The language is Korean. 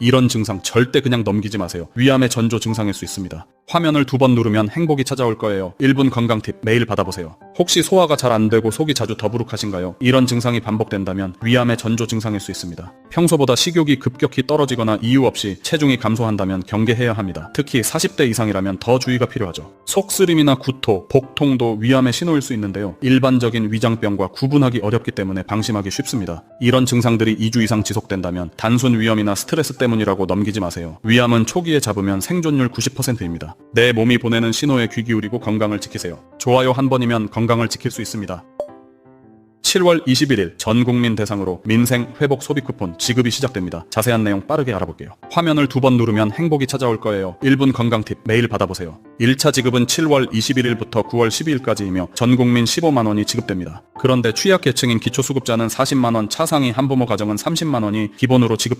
이런 증상 절대 그냥 넘기지 마세요. 위암의 전조 증상일 수 있습니다. 화면을 두 번 누르면 행복이 찾아올 거예요. 1분 건강 팁 매일 받아보세요. 혹시 소화가 잘 안 되고 속이 자주 더부룩하신가요? 이런 증상이 반복된다면 위암의 전조 증상일 수 있습니다. 평소보다 식욕이 급격히 떨어지거나 이유 없이 체중이 감소한다면 경계해야 합니다. 특히 40대 이상이라면 더 주의가 필요하죠. 속쓰림이나 구토, 복통도 위암의 신호일 수 있는데요. 일반적인 위장병과 구분하기 어렵기 때문에 방심하기 쉽습니다. 이런 증상들이 2주 이상 지속된다면 단순 위염이나 스트레스 때문이라고 넘기지 마세요. 위암은 초기에 잡으면 생존율 90%입니다. 내 몸이 보내는 신호에 귀 기울이고 건강을 지키세요. 좋아요 한 번이면 건강 을 지킬 수 있습니다. 7월 21일 전 국민 대상으로 민생 회복 소비 쿠폰 지급이 시작됩니다. 자세한 내용 빠르게 알아볼게요. 화면을 두 번 누르면 행복이 찾아올 거예요. 1분 건강 팁 매일 받아보세요. 1차 지급은 7월 21일부터 9월 12일까지이며 전 국민 15만 원이 지급됩니다. 그런데 취약계층인 기초수급자는 40만 원, 차상위 한부모 가정은 30만 원이 기본으로 지급